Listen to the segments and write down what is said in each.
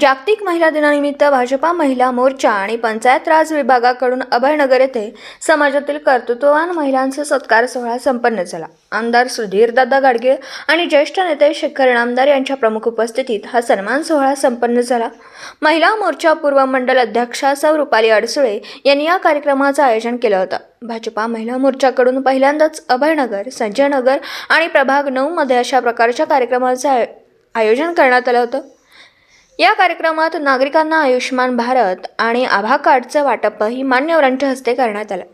जागतिक महिला दिनानिमित्त भाजपा महिला मोर्चा आणि पंचायत राज विभागाकडून अभयनगर येथे समाजातील कर्तृत्ववान महिलांचा सत्कार सोहळा संपन्न झाला. आमदार सुधीरदादा गाडगीळ आणि ज्येष्ठ नेते शेखर इनामदार यांच्या प्रमुख उपस्थितीत हा सन्मान सोहळा संपन्न झाला. महिला मोर्चा पूर्व मंडल अध्यक्षा सौ रुपाली अडसुळे यांनी या कार्यक्रमाचं आयोजन केलं होतं. भाजपा महिला मोर्चाकडून पहिल्यांदाच अभयनगर संजयनगर आणि प्रभाग नऊमध्ये अशा प्रकारच्या कार्यक्रमाचं आय- आयोजन करण्यात आलं होतं. या कार्यक्रमात नागरिकांना आयुष्यमान भारत आणि आभा कार्डचं वाटपही मान्यवरांच्या हस्ते करण्यात आलं.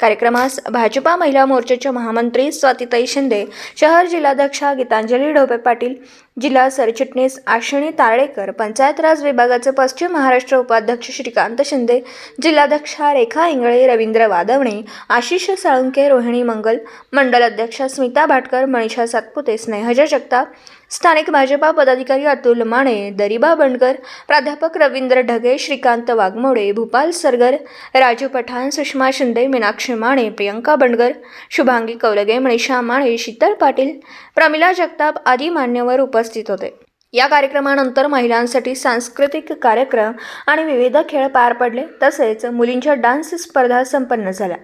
कार्यक्रमास भाजपा महिला मोर्चाच्या महामंत्री स्वातीताई शिंदे शहर जिल्हाध्यक्षा गीतांजली ढोबे पाटील जिल्हा सरचिटणीस आशिणी तारळेकर पंचायत राज विभागाचे पश्चिम महाराष्ट्र उपाध्यक्ष श्रीकांत शिंदे जिल्हाध्यक्षा रेखा इंगळे रवींद्र वादवणे आशिष साळुंके रोहिणी मंगल मंडल अध्यक्षा स्मिता भाटकर मनीषा सातपुते स्नेहजा जगताप स्थानिक भाजपा पदाधिकारी अतुल माने दरिबा बंडकर प्राध्यापक रवींद्र ढगे श्रीकांत वाघमोडे भूपाल सरगर राजू पठाण सुषमा शिंदे मीनाक्षी माने प्रियंका बंडगर शुभांगी कौलगे मनीषा माने शीतल पाटील प्रमिला जगताप आदी मान्यवर उपस्थित होते. या कार्यक्रमानंतर महिलांसाठी सांस्कृतिक कार्यक्रम आणि विविध खेळ पार पडले. तसेच मुलींच्या डान्स स्पर्धा संपन्न झाल्या.